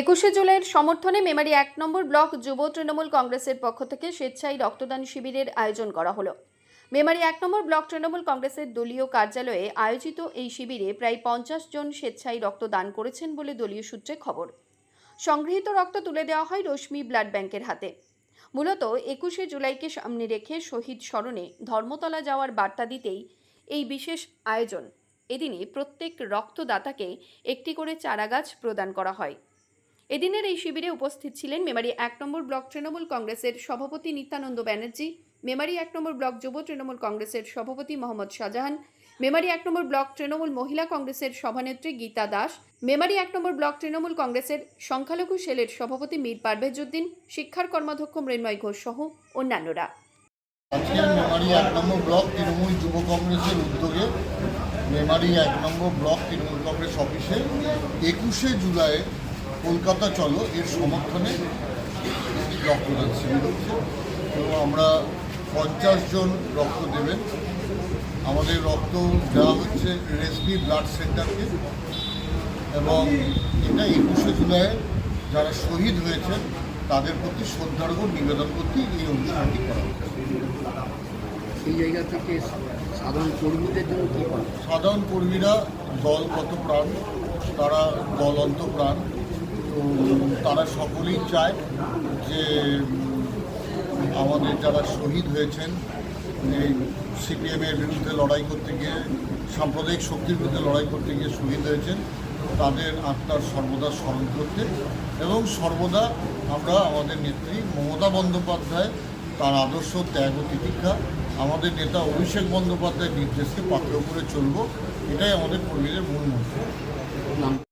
একুশে জুলাইয়ের সমর্থনে মেমারি এক নম্বর ব্লক যুব তৃণমূল কংগ্রেসের পক্ষ থেকে স্বেচ্ছায় রক্তদান শিবিরের আয়োজন করা হলো। মেমারি এক নম্বর ব্লক তৃণমূল কংগ্রেসের দলীয় কার্যালয়ে আয়োজিত এই শিবিরে প্রায় পঞ্চাশ জন স্বেচ্ছায় রক্তদান করেছেন বলে দলীয় সূত্রে খবর। সংগৃহীত রক্ত তুলে দেওয়া হয় রশ্মি ব্লাড ব্যাংকের হাতে। মূলত একুশে জুলাইকে সামনে রেখে শহীদ স্মরণে ধর্মতলা যাওয়ার বার্তা দিতেই এই বিশেষ আয়োজন। এদিনে প্রত্যেক রক্তদাতাকে একটি করে চারাগাছ প্রদান করা হয়। এদিনের এই শিবিরে উপস্থিত ছিলেন মেমারি এক নম্বর ব্লক তৃণমূল কংগ্রেসের সভাপতি নিত্যানন্দ ব্যানার্জি, মেমারি এক নম্বর ব্লক যুব তৃণমূল কংগ্রেসের সভাপতি মোহাম্মদ শাহজাহান, মেমারি এক নম্বর ব্লক তৃণমূল মহিলা কংগ্রেসের সভানেত্রী গীতা দাস, মেমারি এক নম্বর ব্লক তৃণমূল কংগ্রেসের সংখ্যালঘু সেলের সভাপতি মীর পারভেজ উদ্দিন শিক্ষার কর্মাধ্যক্ষ মৃন্ময় ঘোষ সহ অন্যান্যরা। মেমারি এক নম্বর ব্লক তৃণমূল কংগ্রেস অফিসে একুশে জুলাই কলকাতা চলো এর সমর্থনে রক্তদান শিবির হচ্ছে। এবং আমরা পঞ্চাশ জন রক্ত দেবেন। আমাদের রক্ত দেওয়া হচ্ছে রেসবি ব্লাড সেন্টারকে। এবং এটা একুশে জুলাই যারা শহীদ হয়েছেন তাদের প্রতি শ্রদ্ধার্ঘ নিবেদন করতে এই অনুষ্ঠানটি করা হচ্ছে। সেই জায়গা থেকে সাধারণ কর্মীদের জন্য কী সাধারণ কর্মীরা দলগত প্রাণ তারা দলন্ত প্রাণ। তো তারা সকলেই চায় যে আমাদের যারা শহীদ হয়েছেন এই সিপিএমের বিরুদ্ধে লড়াই করতে গিয়ে, সাম্প্রদায়িক শক্তির বিরুদ্ধে লড়াই করতে গিয়ে শহীদ হয়েছেন, তাদের আত্মার সর্বদা স্মরণ করতে এবং সর্বদা আমরা আমাদের নেত্রী মমতা বন্দ্যোপাধ্যায় তার আদর্শ ত্যাগ ও তিতিক্ষা, আমাদের নেতা অভিষেক বন্দ্যোপাধ্যায়ের নির্দেশকে পাথর করে চলব, এটাই আমাদের কর্মীদের মূল মন্ত্র।